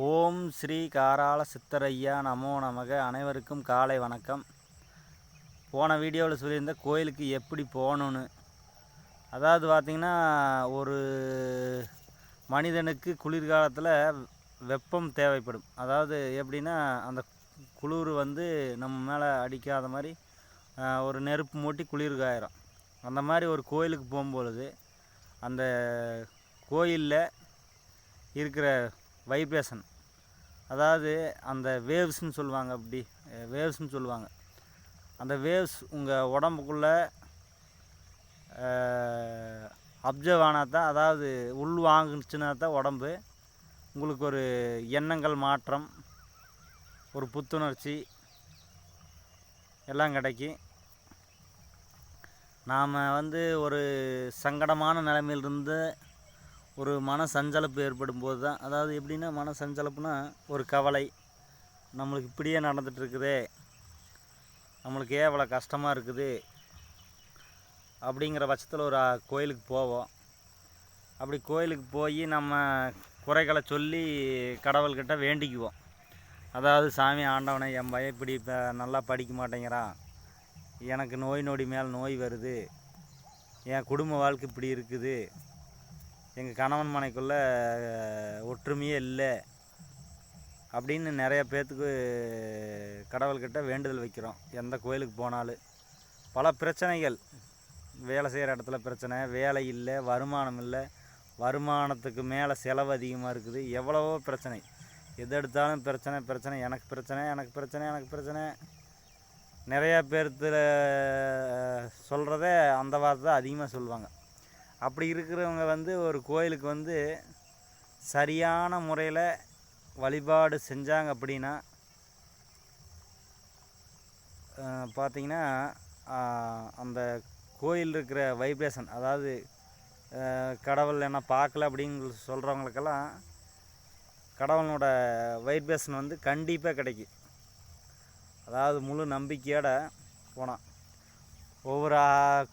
ஓம் ஸ்ரீ காராள சித்தரையா நமோ நமக. அனைவருக்கும் காலை வணக்கம். போன வீடியோவில் சொல்லியிருந்த கோயிலுக்கு எப்படி போகணுன்னு அதாவது பார்த்திங்கன்னா ஒரு மனிதனுக்கு குளிர்காலத்தில் வெப்பம் தேவைப்படும். அதாவது எப்படின்னா அந்த குளிர் வந்து நம்ம மேலே அடிக்காத மாதிரி ஒரு நெருப்பு மூட்டி குளிர் காயிரும். அந்த மாதிரி ஒரு கோயிலுக்கு போகும்பொழுது அந்த கோயிலில் இருக்கிற வைப்ரேஷன் அதாவது அந்த வேவ்ஸ்ன்னு சொல்லுவாங்க அப்படி. வேவ்ஸ்ன்னு சொல்லுவாங்க. அந்த வேவ்ஸ் உங்கள் உடம்புக்குள்ளே அப்சர்வ் ஆனால் தான் அதாவது உள் வாங்குச்சுன்னா தான் உடம்பு உங்களுக்கு ஒரு எண்ணங்கள் மாற்றம் ஒரு புத்துணர்ச்சி எல்லாம் கிடைக்கும். நாம் வந்து ஒரு சங்கடமான நிலைமையிலிருந்து ஒரு மன சஞ்சலப்பு ஏற்படும் போது தான் அதாவது எப்படின்னா மன சஞ்சலப்புனா ஒரு கவலை. நம்மளுக்கு இப்படியே நடந்துகிட்ருக்குதே. நம்மளுக்கு ஏன் இவ்வளோ கஷ்டமாக இருக்குது? அப்படிங்கிற பட்சத்தில் ஒரு கோயிலுக்கு போவோம். அப்படி கோயிலுக்கு போய் நம்ம குறைகளை சொல்லி கடவுள்கிட்ட வேண்டிக்குவோம். அதாவது சாமி ஆண்டவனை என் பையன் இப்படி இப்போ நல்லா படிக்க மாட்டேங்கிறான். எனக்கு நோய் நொடி மேல் நோய் வருது. என் குடும்ப வாழ்க்கை இப்படி இருக்குது. எங்கள் கணவன் மனைக்குள்ளே ஒற்றுமையே இல்லை அப்படின்னு நிறைய பேர்த்துக்கு கடவுள்கிட்ட வேண்டுதல் வைக்கிறோம். எந்த கோயிலுக்கு போனாலும். பல பிரச்சனைகள். வேலை செய்கிற இடத்துல பிரச்சனை வேலை இல்லை வருமானம் இல்லை. வருமானத்துக்கு மேலே செலவு அதிகமாக இருக்குது. எவ்வளவோ பிரச்சனை. எது எடுத்தாலும் பிரச்சனை பிரச்சனை. எனக்கு பிரச்சனை எனக்கு பிரச்சனை எனக்கு பிரச்சனை. நிறையா பேர்த்தில் சொல்கிறத அந்த வார்த்தை தான் அதிகமாக சொல்லுவாங்க. அப்படி இருக்கிறவங்க வந்து ஒரு கோயிலுக்கு வந்து சரியான முறையில் வழிபாடு செஞ்சாங்க அப்படின்னா பார்த்திங்கன்னா பார்த்தீங்கன்னா அந்த கோயில் இருக்கிற வைப்ரேஷன் அதாவது கடவுள் என்ன பார்க்கல அப்படின்னு சொல்கிறவங்களுக்கெல்லாம் கடவுளோட வைப்ரேஷன் வந்து கண்டிப்பாக கிடைக்கும். அதாவது முழு நம்பிக்கையோடு போனான் ஒவ்வொரு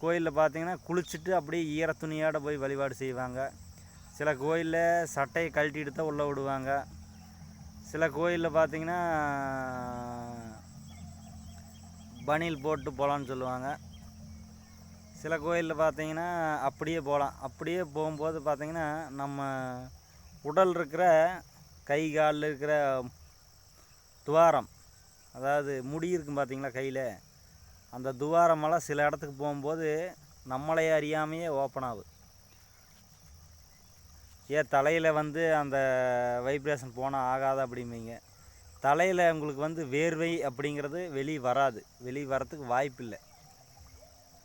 கோயிலில் பார்த்தீங்கன்னா குளிச்சுட்டு அப்படியே ஈர துணியோட போய் வழிபாடு செய்வாங்க. சில கோயிலில் சட்டையை கழட்டிட்டு தான் உள்ளே விடுவாங்க. சில கோயிலில் பார்த்தீங்கன்னா பனியில் போட்டு போகலான்னு சொல்லுவாங்க. சில கோயிலில் பார்த்தீங்கன்னா அப்படியே போகலாம் அப்படியே போகும்போது பார்த்திங்கன்னா நம்ம உடல் இருக்கிற கை காலில் இருக்கிற துவாரம் அதாவது முடி இருக்கும் பார்த்தீங்களா கையில்? அந்த துவாரமெல்லாம் சில இடத்துக்கு போகும்போது நம்மளே அறியாமையே ஓப்பன் ஆகுது. ஏன் தலையில் வந்து அந்த வைப்ரேஷன் போனால் ஆகாது அப்படிம்பீங்க. தலையில் உங்களுக்கு வந்து வேர்வை அப்படிங்கிறது வெளியே வராது. வெளியே வரத்துக்கு வாய்ப்பு இல்லை.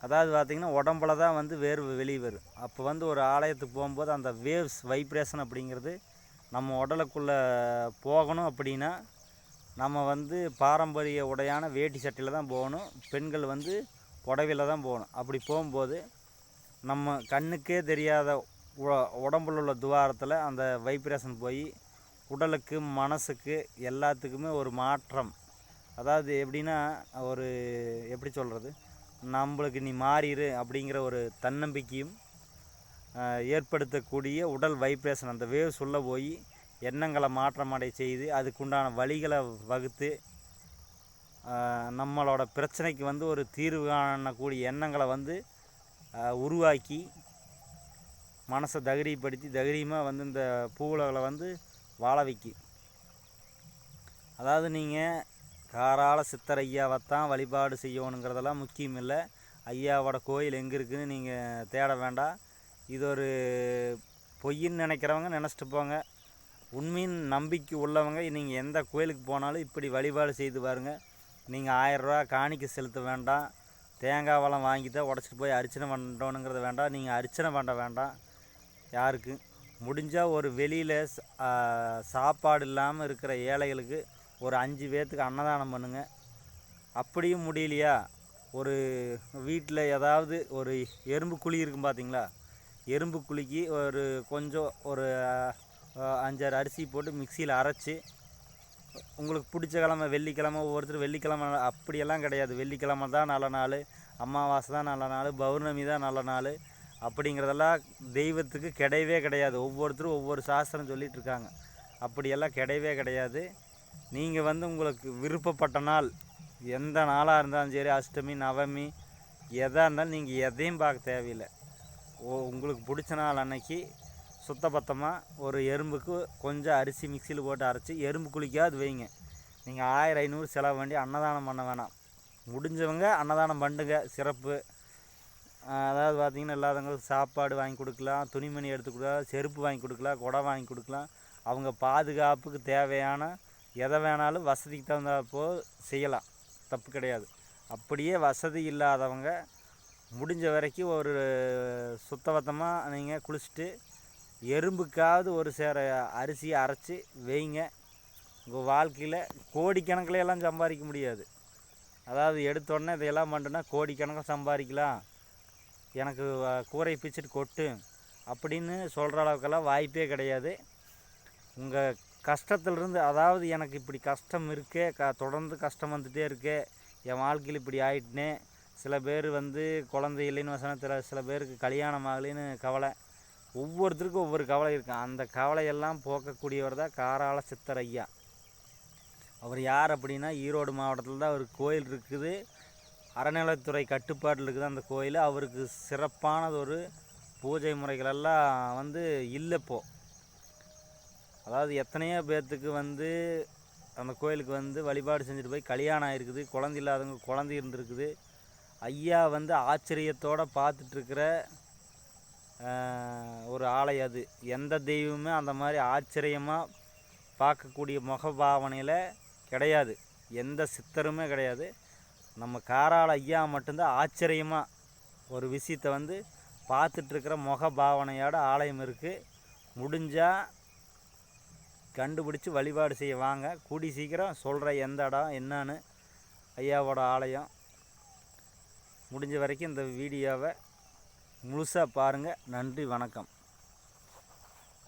அதாவது பார்த்திங்கன்னா உடம்புல தான் வந்து வேர்வை வெளியே வரும். அப்போ வந்து ஒரு ஆலயத்துக்கு போகும்போது அந்த வேவ்ஸ் வைப்ரேஷன் அப்படிங்கிறது நம்ம உடலுக்குள்ளே போகணும் அப்படின்னா நம்ம வந்து பாரம்பரிய உடையான வேட்டி சட்டையில் தான் போகணும். பெண்கள் வந்து புடவையில் தான் போகணும். அப்படி போகும்போது நம்ம கண்ணுக்கே தெரியாத உ- உடம்புல உள்ள துவாரத்தில் அந்த வைப்ரேஷன் போய் உடலுக்கு மனசுக்கு எல்லாத்துக்குமே ஒரு மாற்றம். அதாவது எப்படின்னா ஒரு எப்படி சொல்கிறது நம்மளுக்கு நீ மாறிடு அப்படிங்கிற ஒரு தன்னம்பிக்கையும் ஏற்படுத்தக்கூடிய உடல் வைப்ரேஷன் அந்த வேவ்ஸ் சொல்ல போய் எண்ணங்களை மாற்றமடை செய்து அதுக்குண்டான வழிகளை வகுத்து நம்மளோட பிரச்சனைக்கு வந்து ஒரு தீர்வு காணக்கூடிய எண்ணங்களை வந்து உருவாக்கி மனசை தகரியப்படுத்தி தகரியமாக வந்து இந்த பூவுலகளை வந்து வாழ வைக்கி. அதாவது நீங்கள் காரால சித்தர் ஐயாவைத்தான் வழிபாடு செய்யணுங்கிறதெல்லாம் முக்கியம் இல்லை. ஐயாவோட கோயில் எங்கே இருக்குதுன்னு நீங்கள் தேட வேண்டாம். இது ஒரு பொய்ன்னு நினைக்கிறவங்க நினச்சிட்டு போங்க. உண்மையின் நம்பிக்கை உள்ளவங்க நீங்கள் எந்த கோயிலுக்கு போனாலும் இப்படி வழிபாடு செய்து பாருங்க. நீங்கள் ஆயரூவா காணிக்கை செலுத்த வேண்டாம். தேங்காய் வளம் வாங்கி தான் உடச்சிட்டு போய் அர்ச்சனை பண்ணணுங்கிறத வேண்டாம். நீங்கள் அர்ச்சனை பண்ண வேண்டாம். யாருக்கு? முடிஞ்சால் ஒரு வெளியில் சாப்பாடு இல்லாமல் இருக்கிற ஏழைகளுக்கு ஒரு அஞ்சு பேர்த்துக்கு அன்னதானம் பண்ணுங்கள் அப்படியும் முடியலையா? ஒரு வீட்டில் ஏதாவது ஒரு எறும்பு குழி இருக்கும் பார்த்தீங்களா எறும்பு குழிக்கு ஒரு கொஞ்சம் ஒரு அஞ்சாறு அரிசி போட்டு மிக்சியில் அரைச்சி உங்களுக்கு பிடிச்ச கிழமை வெள்ளிக்கிழமை ஒவ்வொருத்தர் வெள்ளிக்கிழமை அப்படியெல்லாம் கிடையாது. வெள்ளிக்கிழமை தான் நல்ல நாள் அமாவாசை தான் நல்ல நாள் பௌர்ணமி தான் நல்ல நாள் அப்படிங்கிறதெல்லாம் தெய்வத்துக்கு கிடையவே கிடையாது. ஒவ்வொருத்தரும் ஒவ்வொரு சாஸ்திரம் சொல்லிகிட்டு இருக்காங்க. அப்படியெல்லாம் கிடையவே கிடையாது. நீங்கள் வந்து உங்களுக்கு விருப்பப்பட்ட நாள் எந்த நாளாக இருந்தாலும் சரி அஷ்டமி நவமி எதாக இருந்தாலும் நீங்கள் எதையும் பார்க்க தேவையில்லை. ஓ உங்களுக்கு பிடிச்ச நாள் அன்னைக்கு சுத்தபத்தமாக ஒரு எறும்புக்கு கொஞ்சம் அரிசி மிக்சியில் போட்டு அரைச்சி எறும்பு குளிக்காது வைங்க. நீங்கள் ஆயிரம் ஐநூறு செலவு வேண்டி அன்னதானம் பண்ண வேணாம். முடிஞ்சவங்க அன்னதானம் பண்ணுங்க. சிறப்பு. அதாவது பார்த்திங்கன்னா இல்லாதவங்களுக்கு சாப்பாடு வாங்கி கொடுக்கலாம் துணிமணி எடுத்து கொடுக்கலாம் செருப்பு வாங்கி கொடுக்கலாம் குடம் வாங்கி கொடுக்கலாம். அவங்க பாதுகாப்புக்கு தேவையான எதை வேணாலும் வசதிக்கு தகுந்தாப்போ செய்யலாம். தப்பு கிடையாது. அப்படியே வசதி இல்லாதவங்க முடிஞ்ச வரைக்கும் ஒரு சுத்தபத்தமாக நீங்கள் குளிச்சுட்டு எறும்புக்காவது ஒரு சேர அரிசியை அரைச்சி வைங்க. உங்கள் வாழ்க்கையில் கோடிக்கணக்கில் எல்லாம் சம்பாதிக்க முடியாது. அதாவது எடுத்தோடனே இதையெல்லாம் பண்ணுன்னா கோடிக்கணக்கில் சம்பாதிக்கலாம். எனக்கு கூரை பிச்சுட்டு கொட்டு அப்படின்னு சொல்கிற அளவுக்கெல்லாம் வாய்ப்பே கிடையாது. உங்கள் கஷ்டத்துலேருந்து அதாவது எனக்கு இப்படி கஷ்டம் இருக்கே க தொடர்ந்து கஷ்டம் வந்துகிட்டே இருக்கே என் வாழ்க்கையில் இப்படி ஆயிட்டுனே சில பேர் வந்து குழந்தை இல்லைன்னு வசனத்தில் சில பேருக்கு கல்யாணம் ஆகலைன்னு கவலை. ஒவ்வொருத்தருக்கும் ஒவ்வொரு கவலை இருக்கும் அந்த கவலையெல்லாம் போக்கக்கூடியவர் தான் காராள சித்தர் ஐயா. அவர் யார் அப்படின்னா ஈரோடு மாவட்டத்தில் தான் ஒரு கோயில் இருக்குது. அறநிலைத்துறை கட்டுப்பாட்டில் இருக்குது அந்த கோயில். அவருக்கு சிறப்பானது ஒரு பூஜை முறைகளெல்லாம் வந்து இல்லை இப்போது அதாவது எத்தனையோ பேர்த்துக்கு வந்து அந்த கோயிலுக்கு வந்து வழிபாடு செஞ்சுட்டு போய் கல்யாணம் ஆயிருக்குது. குழந்தை இல்லாதவங்க குழந்தை இருந்திருக்குது. ஐயா வந்து ஆச்சரியத்தோடு பார்த்துட்ருக்கிற ஒரு ஆலை அது. எந்த தெய்வமே அந்த மாதிரி ஆச்சரியமாக பார்க்கக்கூடிய முகபாவனையில் கிடையாது. எந்த சித்தருமே கிடையாது. நம்ம காரால் ஐயா மட்டும்தான் ஆச்சரியமாக ஒரு விஷயத்தை வந்து பார்த்துட்ருக்கிற முகபாவனையோட ஆலயம் இருக்குது முடிஞ்சால் கண்டுபிடிச்சி வழிபாடு செய்ய வாங்க. கூடி சீக்கிரம் சொல்கிற எந்த இடம் என்னன்னு ஐயாவோட ஆலயம். முடிஞ்ச வரைக்கும் இந்த வீடியோவை முழுசாக பாருங்கள் நன்றி வணக்கம்.